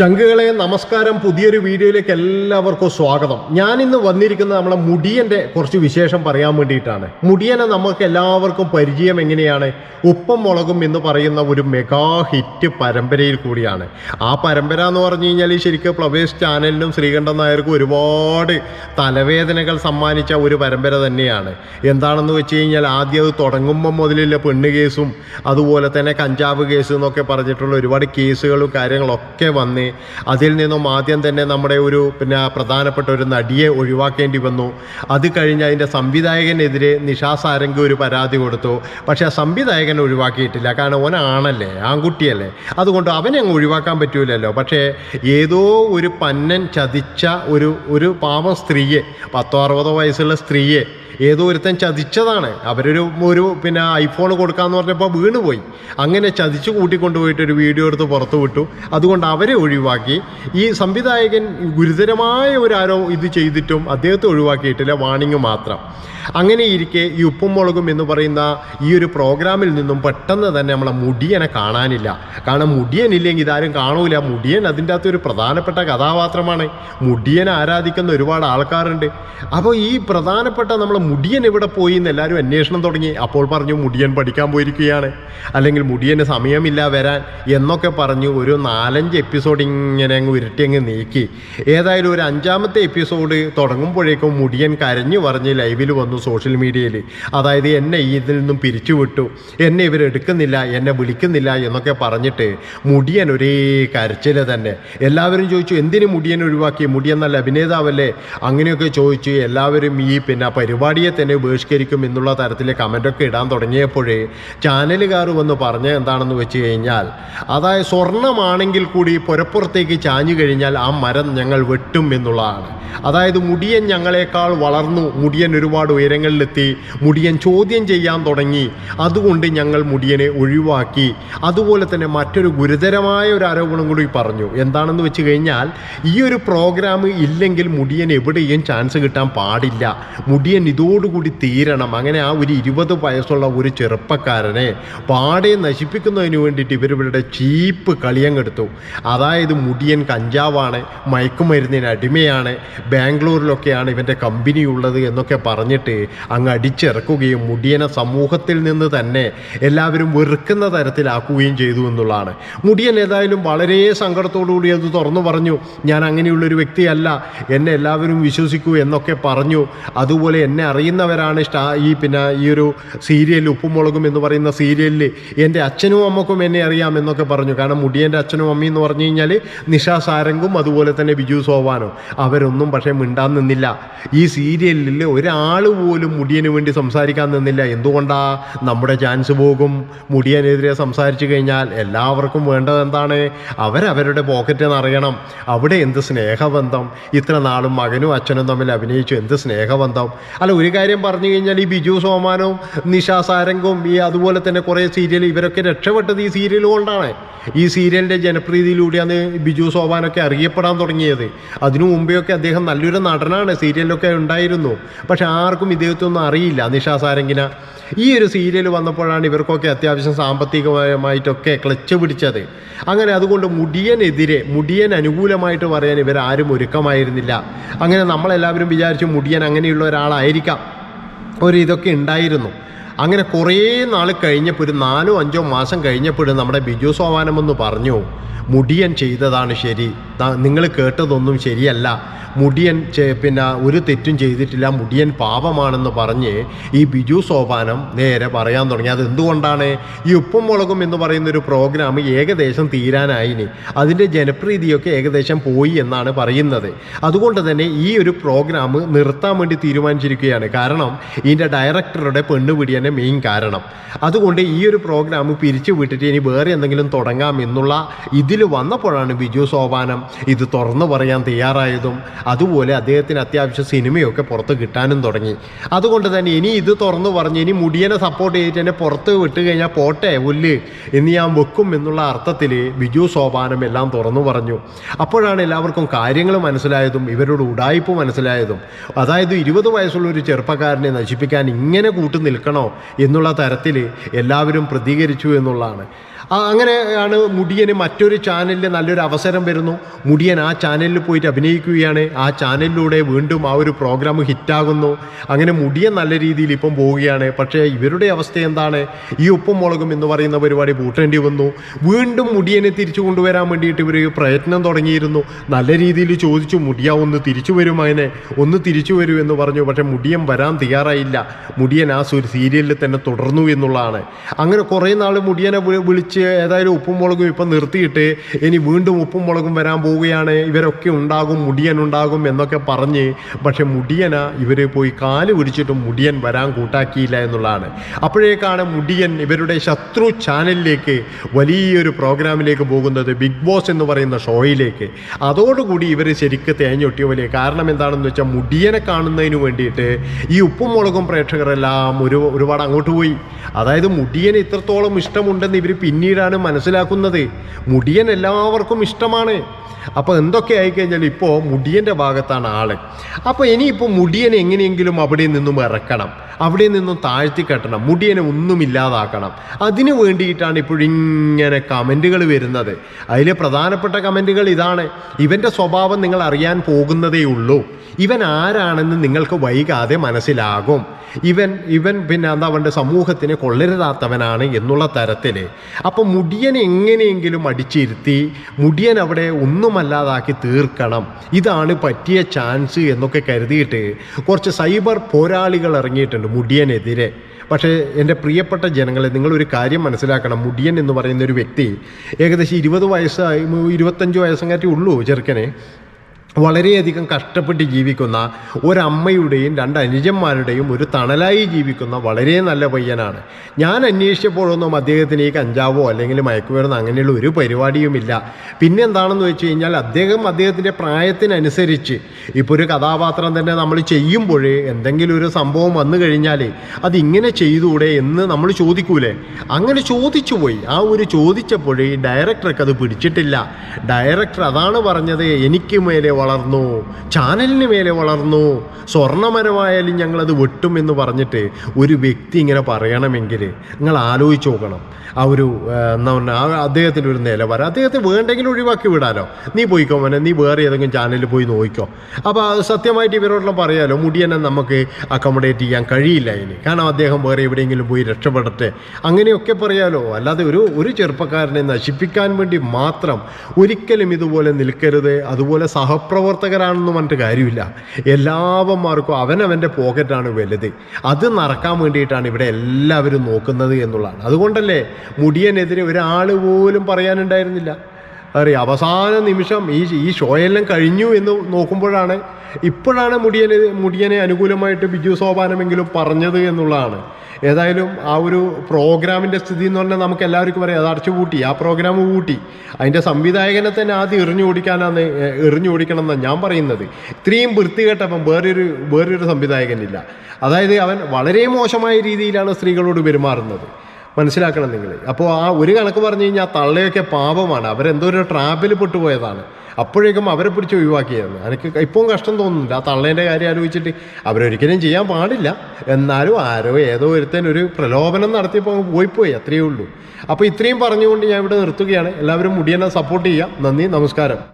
ചങ്കുകളെ നമസ്കാരം പുതിയൊരു വീഡിയോയിലേക്ക് എല്ലാവർക്കും സ്വാഗതം. ഞാൻ ഇന്ന് വന്നിരിക്കുന്നത് നമ്മളെ മുടിയന്റെ കുറച്ച് വിശേഷം പറയാൻ വേണ്ടിയിട്ടാണ്. മുടിയനെ നമുക്ക് എല്ലാവർക്കും പരിചയം എങ്ങനെയാണ്? ഉപ്പം മുളകും എന്ന് പറയുന്ന ഒരു മെഗാ ഹിറ്റ് പരമ്പരയിൽ കൂടിയാണ്. ആ പരമ്പര എന്ന് പറഞ്ഞു കഴിഞ്ഞാൽ ശരിക്കും ഫ്ലവേഴ്സ് ചാനലിനും ശ്രീകണ്ഠൻ നായർക്കും ഒരുപാട് തലവേദനകൾ സമ്മാനിച്ച ഒരു പരമ്പര തന്നെയാണ്. എന്താണെന്ന് വെച്ച് കഴിഞ്ഞാൽ ആദ്യം അത് തുടങ്ങുമ്പോൾ മുതലില്ല പെണ്ണ് കേസും അതുപോലെ തന്നെ കഞ്ചാവ് കേസ് എന്നൊക്കെ പറഞ്ഞിട്ടുള്ള ഒരുപാട് കേസുകളും കാര്യങ്ങളൊക്കെ വന്ന് അതിൽ നിന്നും ആദ്യം തന്നെ നമ്മുടെ ഒരു പിന്നെ പ്രധാനപ്പെട്ട ഒരു നടിയെ ഒഴിവാക്കേണ്ടി വന്നു. അത് കഴിഞ്ഞ് അതിന്റെ സംവിധായകനെതിരെ നിഷാ ഒരു പരാതി കൊടുത്തു. പക്ഷേ ആ സംവിധായകൻ ഒഴിവാക്കിയിട്ടില്ല. കാരണം ഓനാണല്ലേ ആൺകുട്ടിയല്ലേ. അതുകൊണ്ട് അവനെ അങ്ങ് ഒഴിവാക്കാൻ പറ്റൂലല്ലോ. പക്ഷേ ഏതോ ഒരു പന്നൻ ചതിച്ച ഒരു ഒരു പാവം സ്ത്രീയെ പത്തോ അറുപതോ വയസ്സുള്ള സ്ത്രീയെ ഏതോ ഒരുത്തൻ ചതിച്ചതാണ്. അവരൊരു ഒരു പിന്നെ ഐഫോൺ കൊടുക്കാന്ന് പറഞ്ഞപ്പോൾ വീണുപോയി. അങ്ങനെ ചതിച്ച് കൂട്ടിക്കൊണ്ടുപോയിട്ട് ഒരു വീഡിയോ എടുത്ത് പുറത്തു വിട്ടു. അതുകൊണ്ട് അവരെ ഒഴിവാക്കി. ഈ സംവിധായകൻ ഗുരുതരമായ ഒരു ആരോ ഇത് ചെയ്തിട്ടും അദ്ദേഹത്തെ ഒഴിവാക്കിയിട്ടില്ല വാണിംഗ് മാത്രം. അങ്ങനെ ഇരിക്കെ ഈ ഉപ്പും മുളകും എന്ന് പറയുന്ന ഈ ഒരു പ്രോഗ്രാമിൽ നിന്നും പെട്ടെന്ന് തന്നെ നമ്മളെ മുടിയനെ കാണാനില്ല. കാരണം മുടിയനില്ലെങ്കിൽ ഇതാരും കാണൂല. മുടിയൻ അതിന്റെ അകത്ത് ഒരു പ്രധാനപ്പെട്ട കഥാപാത്രമാണ്. മുടിയനെ ആരാധിക്കുന്ന ഒരുപാട് ആൾക്കാരുണ്ട്. അപ്പോൾ ഈ പ്രധാനപ്പെട്ട നമ്മളെ മുടിയൻ എവിടെ പോയി എന്ന് എല്ലാവരും അന്വേഷണം തുടങ്ങി. അപ്പോൾ പറഞ്ഞു മുടിയൻ പഠിക്കാൻ പോയിരിക്കുകയാണ്. അല്ലെങ്കിൽ മുടിയന് സമയമില്ല വരാൻ എന്നൊക്കെ പറഞ്ഞു ഒരു നാലഞ്ച് എപ്പിസോഡ് ഇങ്ങനെ അങ്ങ് ഉരുട്ടി അങ്ങ് നീക്കി. ഏതായാലും ഒരു അഞ്ചാമത്തെ എപ്പിസോഡ് തുടങ്ങുമ്പോഴേക്കും മുടിയൻ കരഞ്ഞു പറഞ്ഞ് ലൈവിൽ വന്നു സോഷ്യൽ മീഡിയയിൽ അതായത് എന്നെ ഇതിൽ നിന്നും പിരിച്ചുവിട്ടു എന്നെ ഇവരെടുക്കുന്നില്ല എന്നെ വിളിക്കുന്നില്ല എന്നൊക്കെ പറഞ്ഞിട്ട് മുടിയൻ ഒരേ കരച്ചിൽ തന്നെ. എല്ലാവരും ചോദിച്ചു എന്തിനു മുടിയൻ ഒഴിവാക്കി? മുടിയൻ നല്ല അഭിനേതാവല്ലേ? അങ്ങനെയൊക്കെ ചോദിച്ചു എല്ലാവരും ഈ പിന്നെ പരിപാടിയെ തന്നെ ബഹിഷ്കരിക്കും എന്നുള്ള തരത്തിൽ കമന്റൊക്കെ ഇടാൻ തുടങ്ങിയപ്പോഴേ ചാനലുകാർ വന്ന് പറഞ്ഞ എന്താണെന്ന് വെച്ച് കഴിഞ്ഞാൽ അതായത് സ്വർണമാണെങ്കിൽ കൂടി പുരപ്പുറത്തേക്ക് ചാഞ്ഞു കഴിഞ്ഞാൽ ആ മരം ഞങ്ങൾ വെട്ടും എന്നുള്ളതാണ്. അതായത് മുടിയൻ ഞങ്ങളെക്കാൾ വളർന്നു മുടിയൻ ഒരുപാട് ഉയരങ്ങളിലെത്തി മുടിയൻ ചോദ്യം ചെയ്യാൻ തുടങ്ങി. അതുകൊണ്ട് ഞങ്ങൾ മുടിയനെ ഒഴിവാക്കി. അതുപോലെ തന്നെ മറ്റൊരു ഗുരുതരമായ ഒരു ആരോപണം കൂടി പറഞ്ഞു. എന്താണെന്ന് വെച്ച് കഴിഞ്ഞാൽ ഈ ഒരു പ്രോഗ്രാം ഇല്ലെങ്കിൽ മുടിയൻ എവിടെയും ചാൻസ് കിട്ടാൻ പാടില്ല. മുടിയൻ ഇതോടുകൂടി തീരണം. അങ്ങനെ ആ ഒരു ഇരുപത് വയസ്സുള്ള ഒരു ചെറുപ്പക്കാരനെ പാടെ നശിപ്പിക്കുന്നതിന് വേണ്ടിയിട്ട് ഇവരിവരുടെ ചീപ്പ് കളിയങ്ങെടുത്തു. അതായത് മുടിയൻ കഞ്ചാവാണ് മയക്കുമരുന്നിന് അടിമയാണ് ബാംഗ്ലൂരിലൊക്കെയാണ് ഇവന്റെ കമ്പനി ഉള്ളത് എന്നൊക്കെ പറഞ്ഞിട്ട് അങ്ങ് അടിച്ചിറക്കുകയും മുടിയനെ സമൂഹത്തിൽ നിന്ന് തന്നെ എല്ലാവരും വെറുക്കുന്ന തരത്തിലാക്കുകയും ചെയ്തു എന്നുള്ളതാണ്. മുടിയൻ ഏതായാലും വളരെ സങ്കടത്തോടുകൂടി അത് തുറന്നു പറഞ്ഞു ഞാൻ അങ്ങനെയുള്ളൊരു വ്യക്തിയല്ല എന്നെ എല്ലാവരും വിശ്വസിക്കൂ എന്നൊക്കെ പറഞ്ഞു. അതുപോലെ എന്നെ അറിയുന്നവരാണ് സ്റ്റാ ഈ പിന്നെ ഈ ഒരു സീരിയൽ ഉപ്പുമുളകും എന്ന് പറയുന്ന സീരിയലിൽ എന്റെ അച്ഛനും അമ്മക്കും എന്നെ അറിയാം എന്നൊക്കെ പറഞ്ഞു. കാരണം മുടിയന്റെ അച്ഛനും അമ്മയും എന്ന് പറഞ്ഞു കഴിഞ്ഞാൽ നിഷാ സാരംഗും അതുപോലെ തന്നെ ബിജു സോവാനോ അവരൊന്നും പക്ഷേ മിണ്ടാൻ നിന്നില്ല. ഈ സീരിയലിൽ ഒരാൾ പോലും മുടിയന് വേണ്ടി സംസാരിക്കാൻ നിന്നില്ല. എന്തുകൊണ്ടാ? നമ്മുടെ ചാൻസ് പോകും. മുടിയനെതിരെ സംസാരിച്ചു കഴിഞ്ഞാൽ എല്ലാവർക്കും വേണ്ടത് എന്താണ്? അവരവരുടെ പോക്കറ്റ് അറിയണം. അവിടെ എന്ത് സ്നേഹബന്ധം? ഇത്ര നാളും മകനും അച്ഛനും തമ്മിൽ അഭിനയിച്ചു. എന്ത് സ്നേഹബന്ധം? അല്ല ഒരു കാര്യം പറഞ്ഞു കഴിഞ്ഞാൽ ഈ ബിജു സോമാനവും നിഷാ സാരംഗും ഈ അതുപോലെ തന്നെ കുറേ സീരിയൽ ഇവരൊക്കെ രക്ഷപ്പെട്ടത് ഈ സീരിയൽ കൊണ്ടാണ്. ഈ സീരിയലിന്റെ ജനപ്രീതിയിലൂടെയാണ് ബിജു സോമാനൊക്കെ അറിയപ്പെടാൻ തുടങ്ങിയത്. അതിനു മുമ്പെയൊക്കെ അദ്ദേഹം നല്ലൊരു നടനാണ് സീരിയലിലൊക്കെ ഉണ്ടായിരുന്നു. പക്ഷെ ആർക്കും ഇദ്ദേഹത്തൊന്നും അറിയില്ല നിഷാ സാരംഗിന. ഈ ഒരു സീരിയൽ വന്നപ്പോഴാണ് ഇവർക്കൊക്കെ അത്യാവശ്യം സാമ്പത്തികമായിട്ടൊക്കെ ക്ലച്ച് പിടിച്ചത്. അങ്ങനെ അതുകൊണ്ട് മുടിയനെതിരെ മുടിയൻ അനുകൂലമായിട്ട് പറയാൻ ഇവരാരും ഒരുക്കമായിരുന്നില്ല. അങ്ങനെ നമ്മളെല്ലാവരും വിചാരിച്ചു മുടിയൻ അങ്ങനെയുള്ള ഒരാളായിരിക്കാം. ഒരു ഇതൊക്കെ ഉണ്ടായിരുന്നു. അങ്ങനെ കുറേ നാൾ കഴിഞ്ഞപ്പോൾ ഒരു നാലോ അഞ്ചോ മാസം കഴിഞ്ഞപ്പോഴും നമ്മുടെ ബിജു സോമാനം എന്ന് പറഞ്ഞു മുടിയൻ ചെയ്തതാണ് ശരി. നിങ്ങൾ കേട്ടതൊന്നും ശരിയല്ല. മുടിയൻ പിന്നെ ഒരു തെറ്റും ചെയ്തിട്ടില്ല. മുടിയൻ പാപമാണെന്ന് പറഞ്ഞ് ഈ ബിജു സോപാനം നേരെ പറയാൻ തുടങ്ങി. അത് എന്തുകൊണ്ടാണ് ഈ ഉപ്പും മുളകും എന്ന് പറയുന്ന ഒരു പ്രോഗ്രാം ഏകദേശം തീരാനായിനി അതിന്റെ ജനപ്രീതിയൊക്കെ ഏകദേശം പോയി എന്നാണ് പറയുന്നത്. അതുകൊണ്ട് തന്നെ ഈ ഒരു പ്രോഗ്രാം നിർത്താൻ വേണ്ടി തീരുമാനിച്ചിരിക്കുകയാണ്. കാരണം ഇതിന്റെ ഡയറക്ടറുടെ പെണ്ണുപിടിയന്നെ മെയിൻ കാരണം. അതുകൊണ്ട് ഈ ഒരു പ്രോഗ്രാം പിരിച്ചു വിട്ടിട്ട് ഇനി വേറെ എന്തെങ്കിലും തുടങ്ങാം എന്നുള്ള ഇതിൽ വന്നപ്പോഴാണ് ബിജു സോപാനം ഇത് തുറന്നു പറയാൻ തയ്യാറായതും അതുപോലെ അദ്ദേഹത്തിന് അത്യാവശ്യം സിനിമയൊക്കെ പുറത്ത് കിട്ടാനും തുടങ്ങി. അതുകൊണ്ട് തന്നെ ഇനി ഇത് തുറന്നു പറഞ്ഞ് ഇനി മുടിയനെ സപ്പോർട്ട് ചെയ്തിട്ട് എന്നെ പുറത്ത് വിട്ട് കഴിഞ്ഞാൽ പോട്ടെ പുല്ല് എന്ന് ഞാൻ വെക്കും എന്നുള്ള അർത്ഥത്തിൽ ബിജു സോപാനം എല്ലാം തുറന്നു പറഞ്ഞു. അപ്പോഴാണ് എല്ലാവർക്കും കാര്യങ്ങൾ മനസ്സിലായതും ഇവരോട് ഉടായ്പ് മനസ്സിലായതും. അതായത് ഇരുപത് വയസ്സുള്ള ഒരു ചെറുപ്പക്കാരനെ നശിപ്പിക്കാൻ ഇങ്ങനെ കൂട്ടു നിൽക്കണോ എന്നുള്ള തരത്തിൽ എല്ലാവരും പ്രതികരിച്ചു എന്നുള്ളതാണ്. അങ്ങനെയാണ് മുടിയന് മറ്റൊരു ചാനലിൽ നല്ലൊരു അവസരം വരുന്നു. മുടിയൻ ആ ചാനലിൽ പോയിട്ട് അഭിനയിക്കുകയാണ്. ആ ചാനലിലൂടെ വീണ്ടും ആ ഒരു പ്രോഗ്രാം ഹിറ്റാകുന്നു അങ്ങനെ മുടിയൻ നല്ല രീതിയിൽ ഇപ്പം പോവുകയാണ്. പക്ഷേ ഇവരുടെ അവസ്ഥ എന്താണ്? ഈ ഉപ്പും മുളകും എന്ന് പറയുന്ന പരിപാടി പൂട്ടേണ്ടി വന്നു. വീണ്ടും മുടിയനെ തിരിച്ചു കൊണ്ടുവരാൻ വേണ്ടിയിട്ട് ഇവർ പ്രയത്നം തുടങ്ങിയിരുന്നു. നല്ല രീതിയിൽ ചോദിച്ചു മുടിയ ഒന്ന് തിരിച്ചു വരും അങ്ങനെ ഒന്ന് തിരിച്ചു വരൂ എന്ന് പറഞ്ഞു. പക്ഷേ മുടിയൻ വരാൻ തയ്യാറായില്ല. മുടിയൻ ആ സീരിയലിൽ തന്നെ തുടർന്നു എന്നുള്ളതാണ്. അങ്ങനെ കുറേ നാൾ മുടിയനെ വി- വിളിച്ച് ഏതായാലും ഉപ്പും മുളകും ഇപ്പം നിർത്തിയിട്ട് ഇനി വീണ്ടും ഉപ്പും മുളകും വരാൻ പോവുകയാണ്. ഇവരൊക്കെ ഉണ്ടാകും മുടിയൻ ഉണ്ടാകും എന്നൊക്കെ പറഞ്ഞ് പക്ഷെ മുടിയന ഇവർ പോയി കാൽ പിടിച്ചിട്ടും മുടിയൻ വരാൻ കൂട്ടാക്കിയില്ല എന്നുള്ളതാണ്. അപ്പോഴേക്കാണ് മുടിയൻ ഇവരുടെ ശത്രു ചാനലിലേക്ക് വലിയൊരു പ്രോഗ്രാമിലേക്ക് പോകുന്നത് ബിഗ് ബോസ് എന്ന് പറയുന്ന ഷോയിലേക്ക്. അതോടുകൂടി ഇവർ ശരിക്ക് തേഞ്ഞൊട്ടിയ പോലെ. കാരണം എന്താണെന്ന് വെച്ചാൽ മുടിയനെ കാണുന്നതിന് വേണ്ടിയിട്ട് ഈ ഉപ്പും മുളകും പ്രേക്ഷകരെല്ലാം ഒരു ഒരുപാട് അങ്ങോട്ട് പോയി. അതായത് മുടിയന് ഇത്രത്തോളം ഇഷ്ടമുണ്ടെന്ന് ഇവർ പിന്നീടാണ് മനസ്സിലാക്കുന്നത്. മുടിയൻ എല്ലാവർക്കും ഇഷ്ടമാണ്. അപ്പോൾ എന്തൊക്കെ ആയിക്കഴിഞ്ഞാൽ ഇപ്പോൾ മുടിയന്റെ ഭാഗത്താണ് ആൾ. അപ്പോൾ ഇനിയിപ്പോൾ മുടിയൻ എങ്ങനെയെങ്കിലും അവിടെ നിന്നും ഇറക്കണം. അവിടെ നിന്നും താഴ്ത്തി കെട്ടണം. മുടിയനെ ഒന്നും ഇല്ലാതാക്കണം. അതിനു വേണ്ടിയിട്ടാണ് ഇപ്പോഴിങ്ങനെ കമന്റുകൾ വരുന്നത്. അതിലെ പ്രധാനപ്പെട്ട കമന്റുകൾ ഇതാണ്. ഇവന്റെ സ്വഭാവം നിങ്ങൾ അറിയാൻ പോകുന്നതേ ഉള്ളൂ. ഇവൻ ആരാണെന്ന് നിങ്ങൾക്ക് വൈകാതെ മനസ്സിലാകും. ഇവൻ ഇവൻ പിന്നെ എന്താ അവന്റെ സമൂഹത്തിന് കൊള്ളരുതാത്തവനാണ് എന്നുള്ള തരത്തിൽ അപ്പം മുടിയൻ എങ്ങനെയെങ്കിലും അടിച്ചിരുത്തി മുടിയൻ അവിടെ ഒന്നുമല്ലാതാക്കി തീർക്കണം. ഇതാണ് പറ്റിയ ചാൻസ് എന്നൊക്കെ കരുതിയിട്ട് കുറച്ച് സൈബർ പോരാളികൾ ഇറങ്ങിയിട്ടുണ്ട്. മുടിയനെതിരെ. പക്ഷേ എന്റെ പ്രിയപ്പെട്ട ജനങ്ങളെ നിങ്ങളൊരു കാര്യം മനസ്സിലാക്കണം. മുടിയൻ എന്ന് പറയുന്ന ഒരു വ്യക്തി ഏകദേശം ഇരുപത് വയസ്സായി ഇരുപത്തഞ്ച് വയസ്സങ്ങാറ്റി ഉള്ളൂ ചെറുക്കനെ. വളരെയധികം കഷ്ടപ്പെട്ട് ജീവിക്കുന്ന ഒരമ്മയുടെയും രണ്ട് അനുജന്മാരുടെയും ഒരു തണലായി ജീവിക്കുന്ന വളരെ നല്ല പയ്യനാണ്. ഞാൻ അന്വേഷിച്ചപ്പോഴൊന്നും അദ്ദേഹത്തിന് ഈ കഞ്ചാവോ അല്ലെങ്കിൽ മയക്കുമരുന്ന് അങ്ങനെയുള്ള ഒരു പരിപാടിയുമില്ല. പിന്നെ എന്താണെന്ന് വെച്ച് കഴിഞ്ഞാൽ അദ്ദേഹം അദ്ദേഹത്തിന്റെ പ്രായത്തിനനുസരിച്ച് ഇപ്പോൾ ഒരു കഥാപാത്രം തന്നെ നമ്മൾ ചെയ്യുമ്പോൾ എന്തെങ്കിലും ഒരു സംഭവം വന്നു കഴിഞ്ഞാൽ അതിങ്ങനെ ചെയ്തുകൂടെ എന്ന് നമ്മൾ ചോദിക്കൂലേ? അങ്ങനെ ചോദിച്ചു പോയി. ആ ഒരു ചോദിച്ചപ്പോൾ ഡയറക്ടർക്ക് അത് പിടിച്ചിട്ടില്ല. ഡയറക്ടർ അതാണ് പറഞ്ഞത് എനിക്ക് മേലെ വളർന്നു. ചാനലിന് മേലെ വളർന്നു. സ്വർണമരമായാലും ഞങ്ങളത് വെട്ടും എന്ന് പറഞ്ഞിട്ട് ഒരു വ്യക്തി ഇങ്ങനെ പറയണമെങ്കിൽ നിങ്ങൾ ആലോചിച്ച് നോക്കണം. ആ ഒരു എന്താ പറഞ്ഞാൽ അദ്ദേഹത്തിന്റെ ഒരു നിലവാരം. അദ്ദേഹത്തെ വേണ്ടെങ്കിൽ ഒഴിവാക്കി വിടാലോ? നീ പോയിക്കോ മോനെ നീ വേറെ ഏതെങ്കിലും ചാനലിൽ പോയി നോക്കിക്കോ അപ്പോൾ സത്യമായിട്ട് ഇവരോടെല്ലാം പറയാലോ മുടിയനെ നമുക്ക് അക്കോമഡേറ്റ് ചെയ്യാൻ കഴിയില്ല ഇനി. കാരണം അദ്ദേഹം വേറെ എവിടെയെങ്കിലും പോയി രക്ഷപ്പെടട്ടെ. അങ്ങനെയൊക്കെ പറയാലോ. അല്ലാതെ ഒരു ഒരു ചെറുപ്പക്കാരനെ നശിപ്പിക്കാൻ വേണ്ടി മാത്രം ഒരിക്കലും ഇതുപോലെ നിൽക്കരുത്. അതുപോലെ സഹപ്രവർത്തകരാണെന്ന് പറഞ്ഞിട്ട് കാര്യമില്ല. എല്ലാവന്മാർക്കും അവനവന്റെ പോക്കറ്റാണ് വലുത്. അത് നടക്കാൻ വേണ്ടിയിട്ടാണ് ഇവിടെ എല്ലാവരും നോക്കുന്നത് എന്നുള്ളതാണ്. അതുകൊണ്ടല്ലേ മുടിയനെതിരെ ഒരാൾ പോലും പറയാനുണ്ടായിരുന്നില്ല. അറിയാം അവസാന നിമിഷം ഈ ഈ ഷോയെല്ലാം കഴിഞ്ഞു എന്ന് നോക്കുമ്പോഴാണ് ഇപ്പോഴാണ് മുടിയനെ മുടിയനെ അനുകൂലമായിട്ട് ബിജു സോപാനമെങ്കിലും പറഞ്ഞത് എന്നുള്ളതാണ്. ഏതായാലും ആ ഒരു പ്രോഗ്രാമിന്റെ സ്ഥിതി എന്ന് പറഞ്ഞാൽ നമുക്ക് എല്ലാവർക്കും പറയാം അത് അടച്ചു പൂട്ടി. ആ പ്രോഗ്രാം പൂട്ടി. അതിന്റെ സംവിധായകനെ തന്നെ ആദ്യം എറിഞ്ഞു ഓടിക്കാനാണ് എറിഞ്ഞു ഓടിക്കണം എന്നാണ് ഞാൻ പറയുന്നത്. ഇത്രയും വൃത്തികെട്ടപ്പം വേറൊരു വേറൊരു സംവിധായകനില്ല. അതായത് അവൻ വളരെ മോശമായ രീതിയിലാണ് സ്ത്രീകളോട് പെരുമാറുന്നത്. മനസ്സിലാക്കണം നിങ്ങൾ അപ്പോൾ ആ ഒരു കണക്ക് പറഞ്ഞു കഴിഞ്ഞാൽ തള്ളയൊക്കെ പാപമാണ്. അവരെന്തോ ഒരു ട്രാപ്പിൽ പെട്ടുപോയതാണ്. അപ്പോഴേക്കും അവരെ പിടിച്ച് ഒഴിവാക്കിയായിരുന്നു. എനിക്ക് ഇപ്പം കഷ്ടം തോന്നുന്നില്ല. ആ തള്ളേന്റെ കാര്യം ആലോചിച്ചിട്ട് അവരൊരിക്കലും ചെയ്യാൻ പാടില്ല. എന്നാലും ആരോ ഏതോ ഒരുത്തൻ ഒരു പ്രലോഭനം നടത്തിയപ്പോൾ അങ്ങ് പോയിപ്പോയി. അത്രയേ ഉള്ളൂ. അപ്പോൾ ഇത്രയും പറഞ്ഞുകൊണ്ട് ഞാൻ ഇവിടെ നിർത്തുകയാണ്. എല്ലാവരും മുടിയനെ സപ്പോർട്ട് ചെയ്യുക. നന്ദി നമസ്കാരം.